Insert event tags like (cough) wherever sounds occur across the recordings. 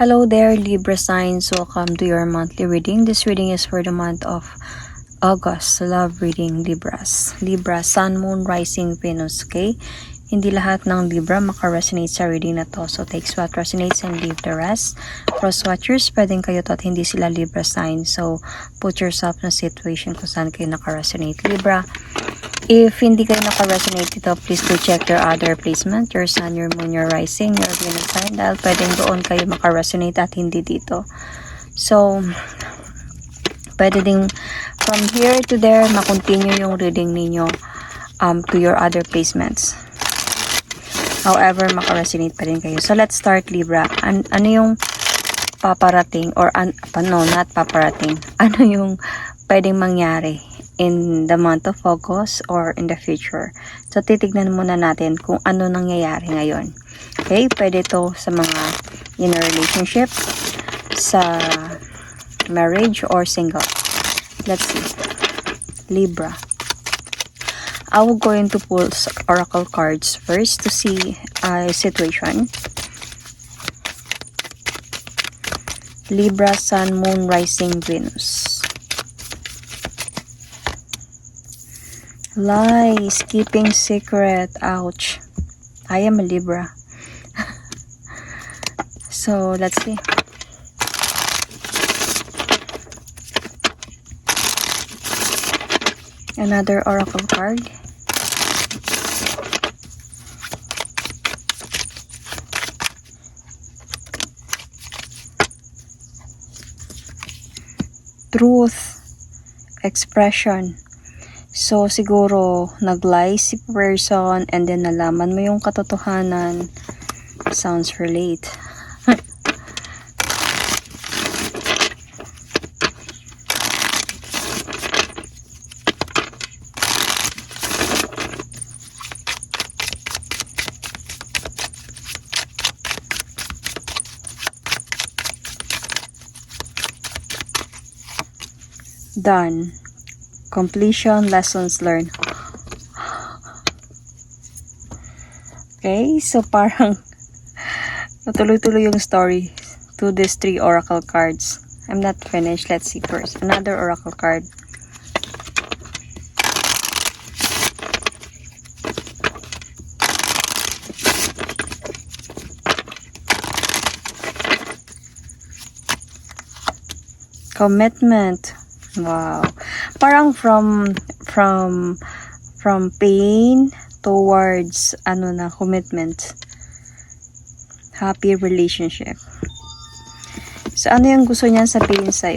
Hello there, Libra signs. Welcome to your monthly reading. This reading is for the month of August. Love reading, Libras. Libra, Sun, Moon, Rising, Venus, okay? Hindi lahat ng Libra makaresonate sa reading na to. So, takes what resonates and leave the rest. Cross watchers, pwedeng kayo to at hindi sila Libra sign. So, put yourself in a situation kung saan kayo nakaresonate. Libra, If hindi kayo naka-resonate dito, please do check your other placement, your sun, your moon, your rising, your Venus sign, dahil pwedeng doon kayo maka-resonate at hindi dito. So, pwede ding from here to there, makontinue yung reading ninyo um, to your other placements. However, maka-resonate pa rin kayo. So, let's start Libra. An ano yung paparating or an no, not paparating. (laughs) Ano yung pwedeng mangyari in the month of August or in the future. So, titignan muna natin kung ano nangyayari ngayon. Okay? Pwede to sa mga in a relationship, sa marriage, or single. Let's see. Libra. I will go into pull s- oracle cards first to see a situation. Libra, Sun, Moon, Rising, Venus. Lies, keeping secret. Ouch. I am a Libra. (laughs) so, let's see. Another oracle card. Truth, expression. So, siguro, nag-lie si person and then nalaman mo yung katotohanan. Sounds relate. (laughs) Done. Completion, lessons learned. Okay, so parang (laughs) natuloy-tuloy yung story to these three oracle cards. I'm not finished. Let's see first. Another oracle card. Commitment. Wow. Parang from from from pain towards ano na commitment. Happy relationship. So ano yung gusto niyan sabihin sa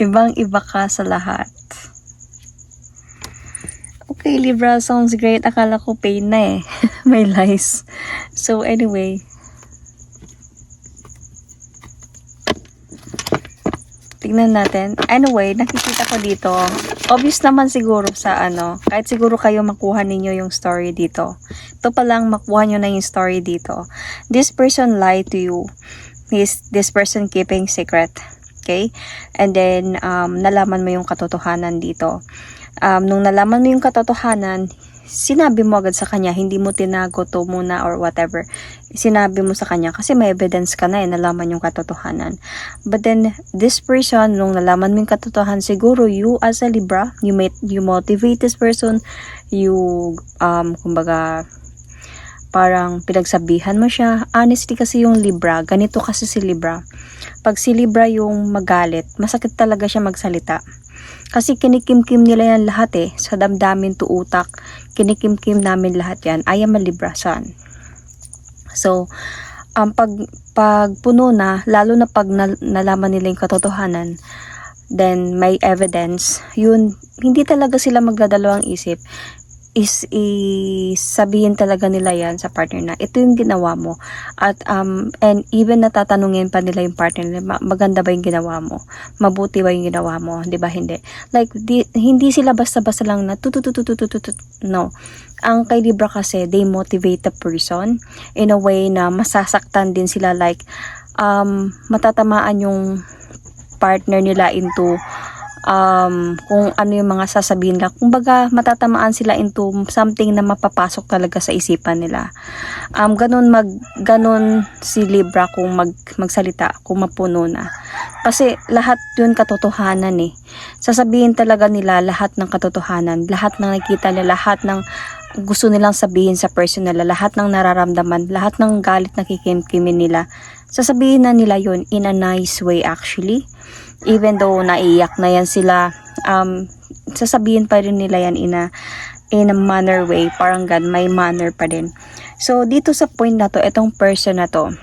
iyo? Ibang iba ka sa lahat. Okay, Libra, sounds great. Akala ko pain na eh. (laughs) May lies. So, anyway. Tingnan natin. Anyway, nakikita ko dito. Obvious naman siguro sa ano. Kahit siguro kayo makuha ninyo yung story dito. Ito pa lang makuha nyo na yung story dito. This person lied to you. This, this person keeping secret. Okay? And then, um, nalaman mo yung katotohanan dito. Um, nung nalaman mo yung katotohanan, sinabi mo agad sa kanya, hindi mo tinago to muna or whatever. Sinabi mo sa kanya kasi may evidence ka na eh, nalaman yung katotohanan. But then, this person, nung nalaman mo yung katotohanan, siguro you as a Libra, you, may, you motivate this person, you, um, kumbaga, parang pinagsabihan mo siya. Honestly kasi yung Libra, ganito kasi si Libra. Pag si Libra yung magalit, masakit talaga siya magsalita. Kasi kinikimkim nila yan lahat eh. Sa damdamin to utak, kinikimkim namin lahat yan. I am a Libra sun. So, um, pag, pag puno na, lalo na pag nal- nalaman nila yung katotohanan, then may evidence, yun, hindi talaga sila magdadalawang isip is isabihin talaga nila yan sa partner na ito yung ginawa mo. At um and even natatanungin pa nila yung partner nila "Ma- maganda ba yung ginawa mo? Mabuti ba yung ginawa mo? 'di ba? Hindi. Like di, hindi sila basta-basta lang na no. Ang kay Libra kasi they motivate the person in a way na masasaktan din sila. Like um matatamaan yung partner nila into um, kung ano yung mga sasabihin nila. Kumbaga, matatamaan sila into something na mapapasok talaga sa isipan nila. Um, ganun mag, ganun si Libra kung mag, magsalita, kung mapuno na. Kasi lahat yun katotohanan eh. Sasabihin talaga nila lahat ng katotohanan, lahat ng nakita nila, lahat ng gusto nilang sabihin sa person nila, lahat ng nararamdaman, lahat ng galit na kikimkimin nila. Sasabihin na nila yun in a nice way actually even though naiyak na yan sila, um, sasabihin pa rin nila yan in in a manner way. Parang gan, may manner pa din. So, dito sa point na to, itong person na to,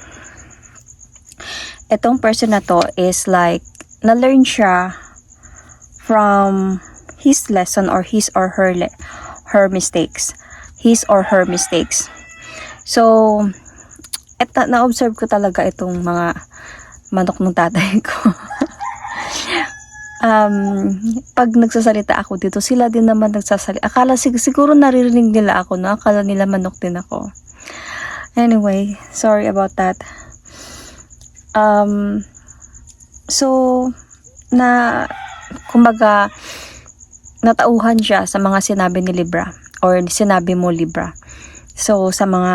itong person na to is like, na-learn siya from his lesson or his or her her mistakes. His or her mistakes. So, eto, na-observe ko talaga itong mga manok ng tatay ko. (laughs) um, pag nagsasalita ako dito, sila din naman nagsasalita. Akala sig- siguro naririnig nila ako, no? Akala nila manok din ako. Anyway, sorry about that. Um, so, na, kumbaga, natauhan siya sa mga sinabi ni Libra or sinabi mo Libra. So, sa mga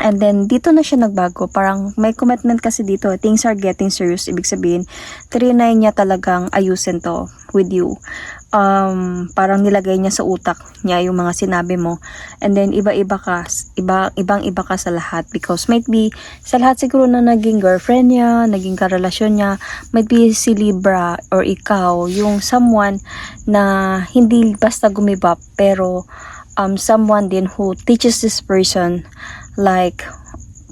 And then, dito na siya nagbago. Parang may commitment kasi dito. Things are getting serious. Ibig sabihin, trinay niya talagang ayusin to with you. Um, parang nilagay niya sa utak niya yung mga sinabi mo. And then, iba-iba ka. Iba, ibang-iba ka sa lahat. Because might be, sa lahat siguro na naging girlfriend niya, naging karelasyon niya, might be si Libra or ikaw, yung someone na hindi basta gumibap, pero um, someone din who teaches this person like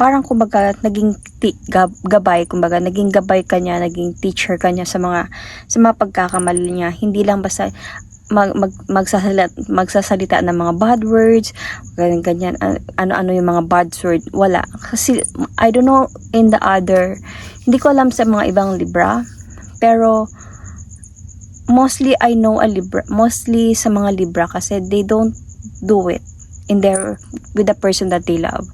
parang kumbaga naging ti- gab- gabay kumbaga naging gabay kanya naging teacher kanya sa mga sa mga pagkakamali niya. Hindi lang basta mag, mag, magsasalita, magsasalita ng mga bad words ganyan ganyan ano-ano yung mga bad word wala. Kasi I don't know in the other hindi ko alam sa mga ibang libra pero mostly I know a libra mostly sa mga libra kasi they don't do it in their with the person that they love.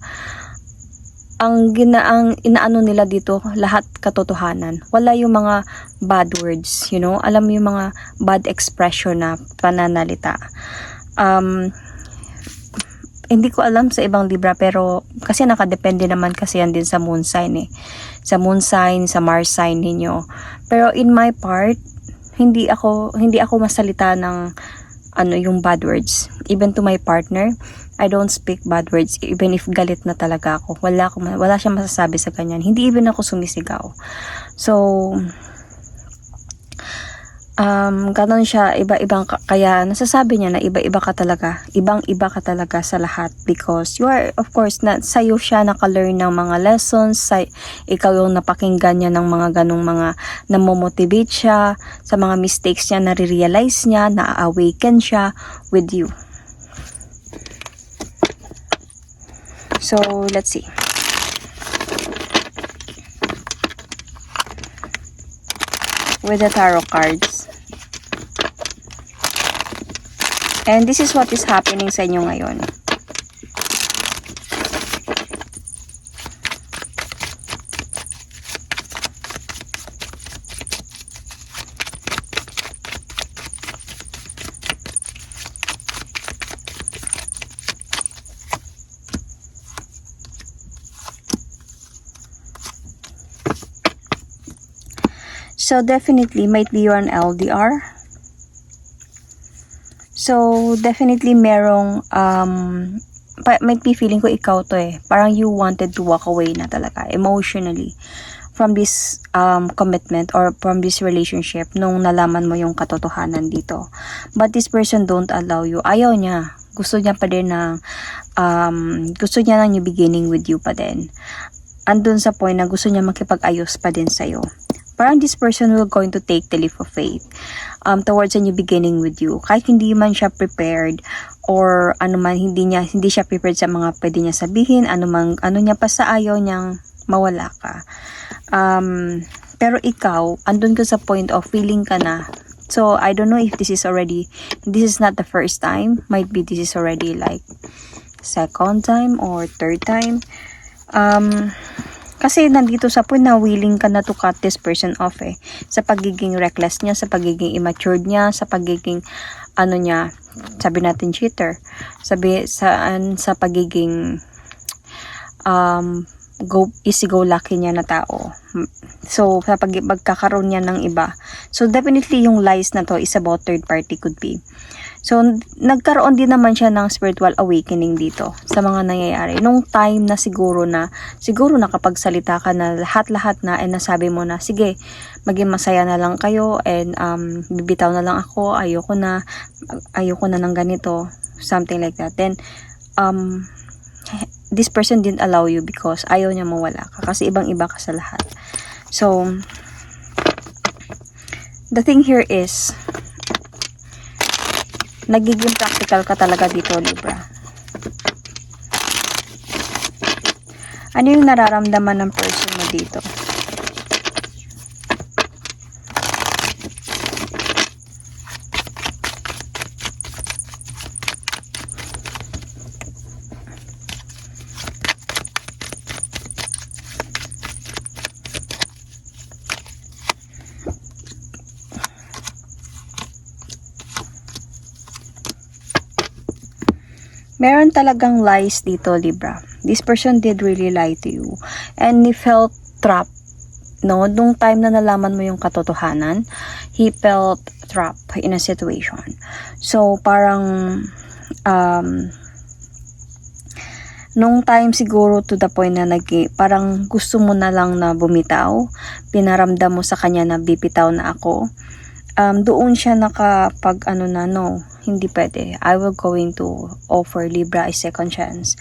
Ang gina ang inaano nila dito lahat katotohanan. Wala yung mga bad words you know? Alam yung mga bad expression na pananalita. Um hindi ko alam sa ibang libra pero kasi nakadepende naman kasi yan din sa moon sign eh. Sa moon sign sa mars sign ninyo. Pero in my part hindi ako hindi ako masalita ng ano yung bad words. Even to my partner I don't speak bad words even if galit na talaga ako. Wala ako wala siyang masasabi sa ganyan. Hindi even ako sumisigaw. So um ganon siya iba-ibang ka- kaya nasasabi niya na iba-iba ka talaga ibang-iba ka talaga sa lahat because you are of course na sa'yo siya naka-learn ng mga lessons sa ikaw yung napakinggan niya ng mga ganong mga namomotivate siya sa mga mistakes niya nare-realize niya na-awaken siya with you so let's see with the tarot cards. And this is what is happening sa inyo ngayon. So definitely might be you're an LDR. So definitely merong um pa- might be feeling ko ikaw to eh. Parang you wanted to walk away na talaga emotionally from this um, commitment or from this relationship nung nalaman mo yung katotohanan dito. But this person don't allow you. Ayaw niya. Gusto niya pa din na um, gusto niya ng new beginning with you pa din. Andun sa point na gusto niya makipag-ayos pa din sa'yo parang this person will going to take the leap of faith. um, towards a new beginning with you. Kahit hindi man siya prepared or ano man hindi niya hindi siya prepared sa mga pwede niya sabihin, ano man ano niya pa sa ayaw niyang mawala ka. Um, pero ikaw, andun ka sa point of feeling ka na. So, I don't know if this is already, this is not the first time. Might be this is already like second time or third time. Um, kasi nandito sa point na willing ka na to cut this person off eh. Sa pagiging reckless niya, sa pagiging immature niya, sa pagiging ano niya, sabi natin cheater. Sabi sa sa pagiging um go easy go lucky niya na tao. So sa pag pagkakaroon niya ng iba. So definitely yung lies na to is about third party could be. So, nagkaroon din naman siya ng spiritual awakening dito sa mga nangyayari. Nung time na siguro na, siguro nakapagsalita ka na lahat-lahat na and nasabi mo na, sige, maging masaya na lang kayo and um, bibitaw na lang ako, ayoko na, ayoko na ng ganito, something like that. Then, um, this person didn't allow you because ayaw niya mawala ka kasi ibang-iba ka sa lahat. So, the thing here is, nagiging practical ka talaga dito, Libra. Ano yung nararamdaman ng person mo dito? Meron talagang lies dito, Libra. This person did really lie to you. And he felt trapped. No, nung time na nalaman mo yung katotohanan, he felt trapped in a situation. So, parang, um, nung time siguro to the point na nag parang gusto mo na lang na bumitaw, pinaramdam mo sa kanya na bibitaw na ako, um, doon siya nakapag ano na no, hindi pwede. I will going to offer Libra a second chance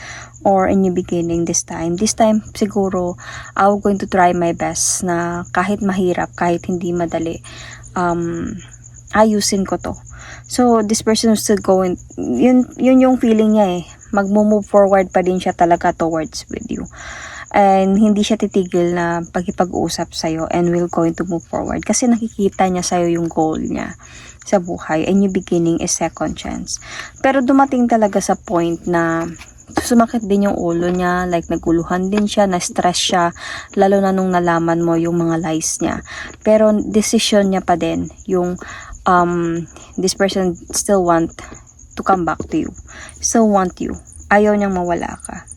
or a new beginning this time. This time siguro I will going to try my best na kahit mahirap, kahit hindi madali, um, ayusin ko to. So, this person is still going, yun, yun yung feeling niya eh. Magmo-move forward pa din siya talaga towards with you and hindi siya titigil na pagkipag-usap sa'yo and will going to move forward kasi nakikita niya sa'yo yung goal niya sa buhay and yung beginning is second chance. Pero dumating talaga sa point na sumakit din yung ulo niya, like naguluhan din siya, na-stress siya, lalo na nung nalaman mo yung mga lies niya. Pero decision niya pa din, yung um, this person still want to come back to you. Still want you. Ayaw niyang mawala ka.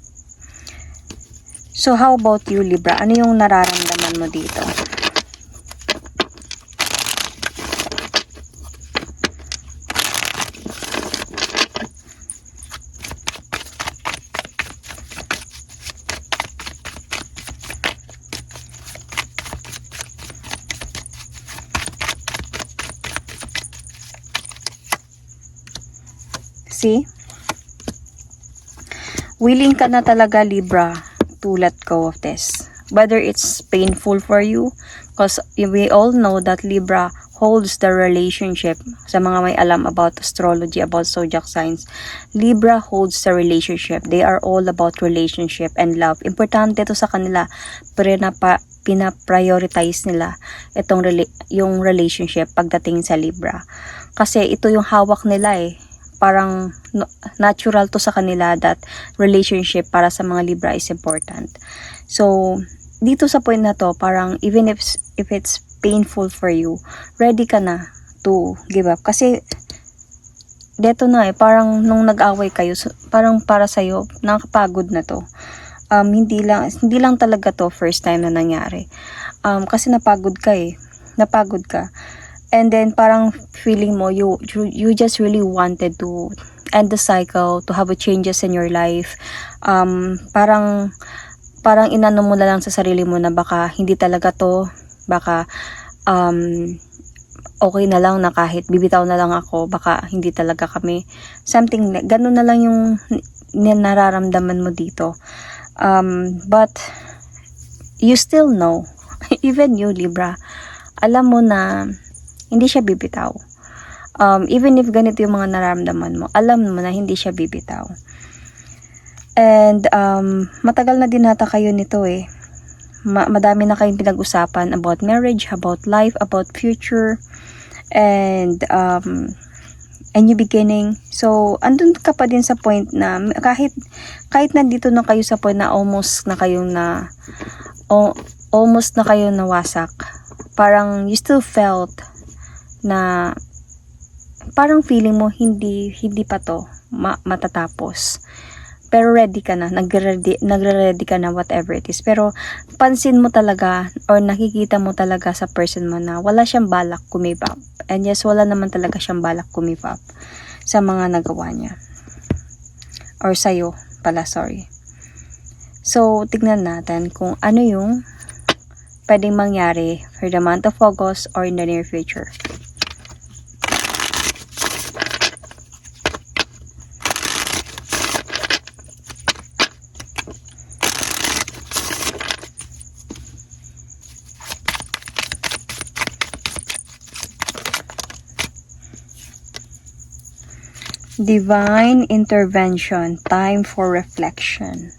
So, how about you, Libra? Ano yung nararamdaman mo dito? See? Willing ka na talaga, Libra, to let go of this. Whether it's painful for you, because we all know that Libra holds the relationship sa mga may alam about astrology, about zodiac signs. Libra holds the relationship. They are all about relationship and love. Importante to sa kanila, pero na pa, pina-prioritize nila itong rela- yung relationship pagdating sa Libra. Kasi ito yung hawak nila eh parang natural to sa kanila that relationship para sa mga Libra is important. So, dito sa point na to, parang even if, if it's painful for you, ready ka na to give up. Kasi, deto na eh, parang nung nag-away kayo, parang para sa'yo, nakakapagod na to. Um, hindi lang, hindi lang talaga to first time na nangyari. Um, kasi napagod ka eh. Napagod ka and then parang feeling mo you, you just really wanted to end the cycle to have a changes in your life. Um parang parang inano mo na lang sa sarili mo na baka hindi talaga to baka um okay na lang na kahit bibitaw na lang ako baka hindi talaga kami. Something ganun na lang yung nararamdaman mo dito. Um but you still know. (laughs) Even you Libra. Alam mo na hindi siya bibitaw. Um, even if ganito yung mga nararamdaman mo, alam mo na hindi siya bibitaw. And um, matagal na din nata kayo nito eh. Ma- madami na kayong pinag-usapan about marriage, about life, about future, and um, a new beginning. So, andun ka pa din sa point na kahit kahit nandito na kayo sa point na almost na kayong na o, almost na kayo nawasak. Parang you still felt na parang feeling mo hindi hindi pa to ma- matatapos. Pero ready ka na, nagre-ready, nagre-ready ka na whatever it is. Pero pansin mo talaga or nakikita mo talaga sa person mo na wala siyang balak kumip up. And yes, wala naman talaga siyang balak kumip up sa mga nagawa niya. Or sa'yo pala, sorry. So, tignan natin kung ano yung pwedeng mangyari for the month of August or in the near future. Divine intervention, time for reflection.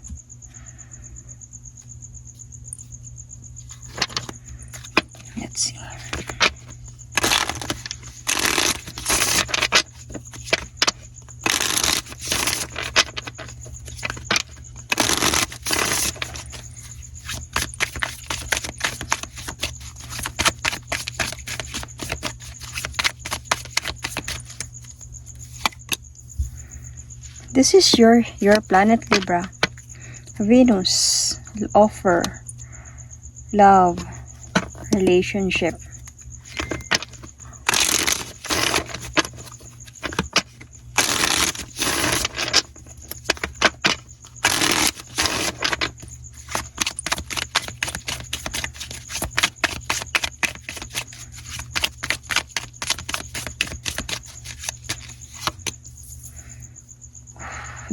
This is your your planet Libra. Venus offer love, relationship.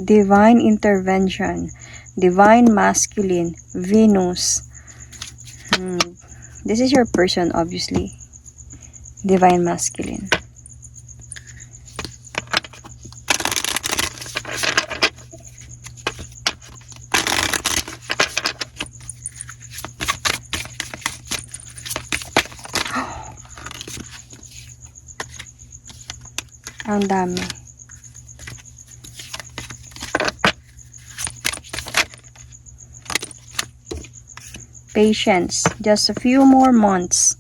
divine intervention, divine masculine, Venus. This is your person, obviously. Divine masculine. (gasps) Ang dami. Patience. Just a few more months.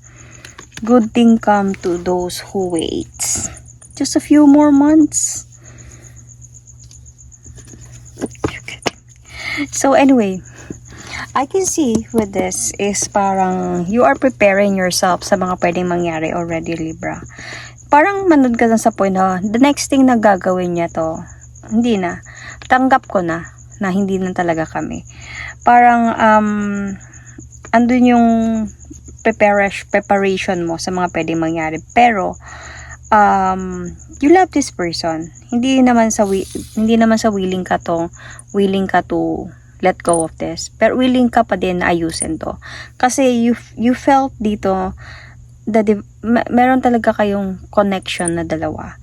Good thing come to those who wait. Just a few more months. So anyway, I can see with this is parang you are preparing yourself sa mga pwedeng mangyari already, Libra. Parang manood ka na sa point na the next thing na gagawin niya to, hindi na. Tanggap ko na na hindi na talaga kami. Parang um, andun yung preparation, mo sa mga pwedeng mangyari. Pero, um, you love this person. Hindi naman sa hindi naman sa willing ka to, willing ka to let go of this. Pero willing ka pa din na ayusin to. Kasi you you felt dito ma- meron talaga kayong connection na dalawa.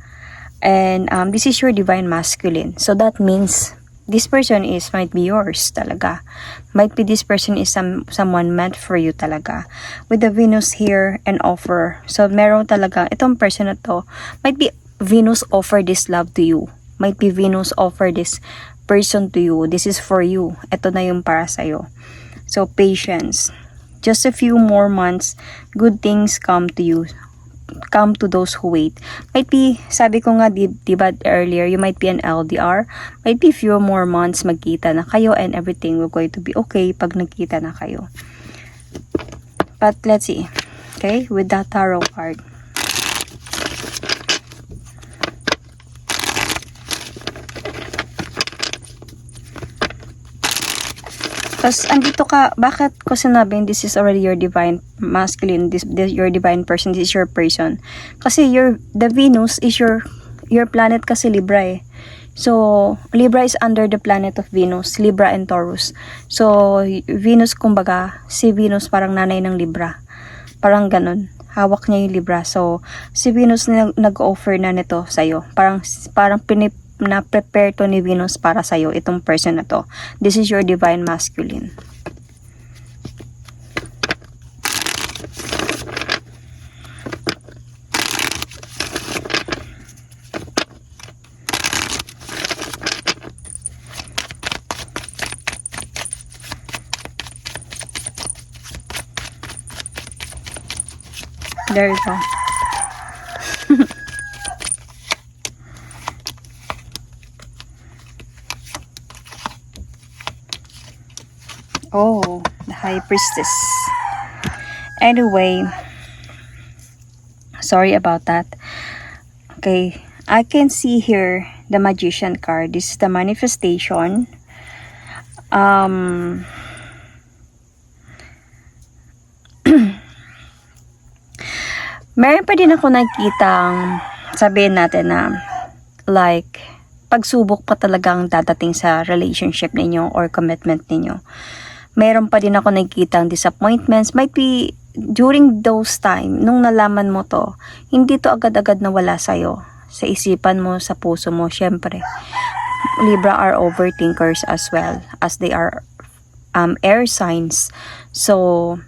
And um, this is your divine masculine. So that means this person is might be yours talaga. Might be this person is some someone meant for you talaga. With the Venus here and offer. So meron talaga itong person na to might be Venus offer this love to you. Might be Venus offer this person to you. This is for you. Ito na yung para sa'yo. So patience. Just a few more months, good things come to you come to those who wait. Might be, sabi ko nga, di, di ba earlier, you might be an LDR. Might be few more months magkita na kayo and everything will going to be okay pag nagkita na kayo. But let's see. Okay, with that tarot card. Tapos, andito ka, bakit ko sinabing this is already your divine masculine, this, this your divine person, this is your person. Kasi your, the Venus is your, your planet kasi Libra eh. So, Libra is under the planet of Venus, Libra and Taurus. So, Venus kumbaga, si Venus parang nanay ng Libra. Parang ganun. hawak niya yung Libra. So, si Venus na nag-offer na nito sa'yo. Parang, parang pinip, na prepare to ni Venus para sa'yo, itong person na to. This is your divine masculine. There you go. Oh, the High Priestess. Anyway, sorry about that. Okay, I can see here the Magician card. This is the manifestation. Um, (clears throat) meron pa din ako nakikitang sabihin natin na like pagsubok pa talagang dadating sa relationship ninyo or commitment ninyo. Meron pa din ako nakikitang disappointments. Might be during those time, nung nalaman mo to, hindi to agad-agad nawala sa'yo. Sa isipan mo, sa puso mo, syempre. Libra are overthinkers as well as they are um, air signs. So,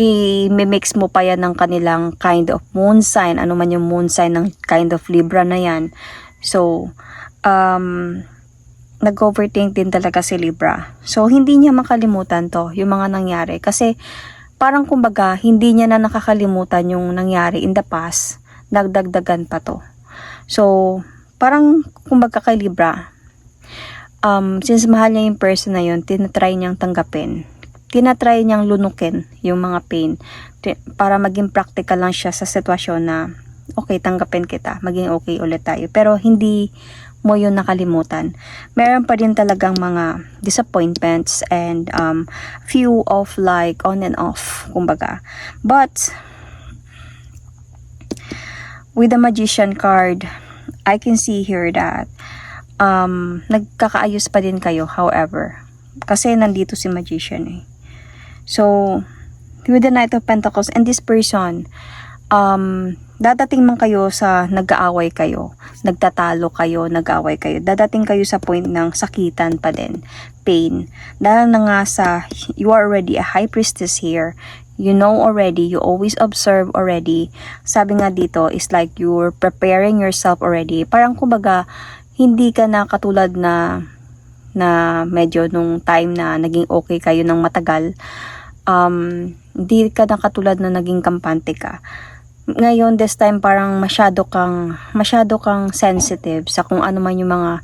i-mix mo pa yan ng kanilang kind of moon sign, ano man yung moon sign ng kind of Libra na yan. So, um, nag-overthink din talaga si Libra. So, hindi niya makalimutan to, yung mga nangyari. Kasi, parang kumbaga, hindi niya na nakakalimutan yung nangyari in the past. Nagdagdagan pa to. So, parang kumbaga kay Libra, um, since mahal niya yung person na yun, tinatry niyang tanggapin tinatry niyang lunukin yung mga pain para maging practical lang siya sa sitwasyon na okay, tanggapin kita, maging okay ulit tayo. Pero hindi mo yun nakalimutan. Meron pa din talagang mga disappointments and um, few of like on and off, kumbaga. But, with the magician card, I can see here that um, nagkakaayos pa din kayo, however. Kasi nandito si magician eh. So, with the Knight of Pentacles and this person, um, dadating man kayo sa nag-aaway kayo, nagtatalo kayo, nag-aaway kayo, dadating kayo sa point ng sakitan pa din, pain. Dahil na nga sa, you are already a high priestess here, you know already, you always observe already. Sabi nga dito, is like you're preparing yourself already. Parang kumbaga, hindi ka na katulad na na medyo nung time na naging okay kayo ng matagal, um, hindi ka na katulad na naging kampante ka. Ngayon, this time parang masyado kang, masyado kang sensitive sa kung ano man yung mga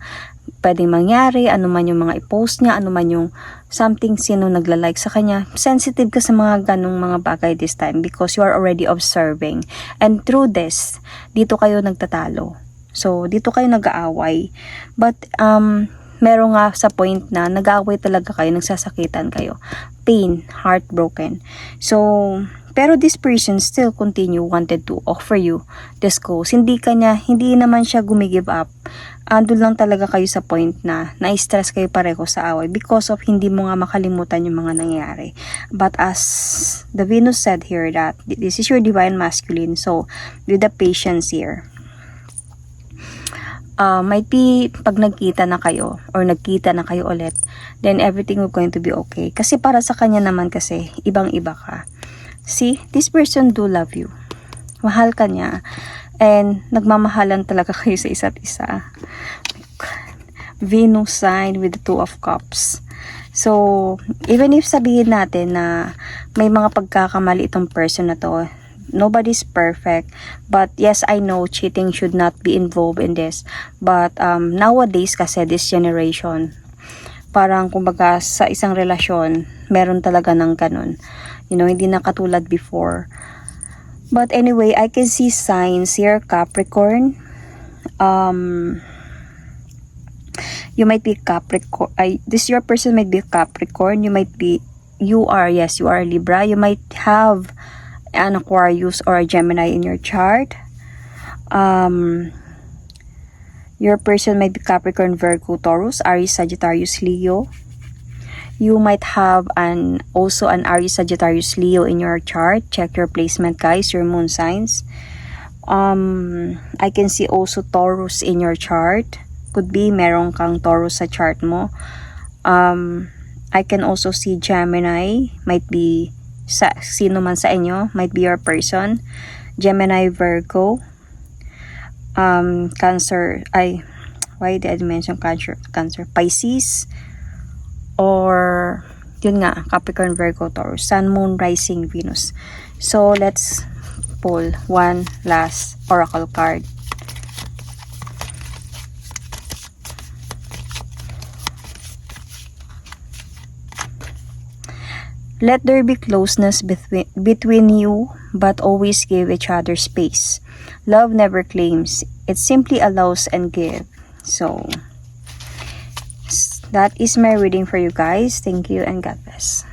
pwedeng mangyari, ano man yung mga i-post niya, ano man yung something sino nagla-like sa kanya. Sensitive ka sa mga ganong mga bagay this time because you are already observing. And through this, dito kayo nagtatalo. So, dito kayo nag-aaway. But, um, meron nga sa point na nag-aaway talaga kayo, nagsasakitan kayo. Pain, heartbroken. So, pero this person still continue wanted to offer you this goals. Hindi kanya, hindi naman siya gumigive up. Andun lang talaga kayo sa point na na-stress kayo pareho sa away because of hindi mo nga makalimutan yung mga nangyari. But as the Venus said here that this is your divine masculine. So, with the patience here, uh, might be pag nagkita na kayo or nagkita na kayo ulit, then everything will going to be okay. Kasi para sa kanya naman kasi, ibang-iba ka. See, this person do love you. Mahal ka niya. And nagmamahalan talaga (laughs) kayo sa isa't isa. Venus sign with the two of cups. So, even if sabihin natin na may mga pagkakamali itong person na to, nobody's perfect. But yes, I know cheating should not be involved in this. But um, nowadays kasi this generation, parang kumbaga sa isang relasyon, meron talaga ng ganun. You know, hindi na katulad before. But anyway, I can see signs here, Capricorn. Um, you might be Capricorn. I, this your person might be Capricorn. You might be, you are, yes, you are Libra. You might have an Aquarius or a Gemini in your chart. Um, your person might be Capricorn, Virgo, Taurus, Aries, Sagittarius, Leo. You might have an also an Aries, Sagittarius, Leo in your chart. Check your placement, guys, your moon signs. Um, I can see also Taurus in your chart. Could be meron kang Taurus sa chart mo. Um, I can also see Gemini. Might be sa sino man sa inyo. Might be your person. Gemini, Virgo. Um, Cancer. Ay, why did I mention Cancer? Cancer. Pisces. Or, yun nga, Capricorn, Virgo, Taurus. Sun, Moon, Rising, Venus. So, let's pull one last oracle card. Let there be closeness between, between you, but always give each other space. Love never claims, it simply allows and gives. So, that is my reading for you guys. Thank you and God bless.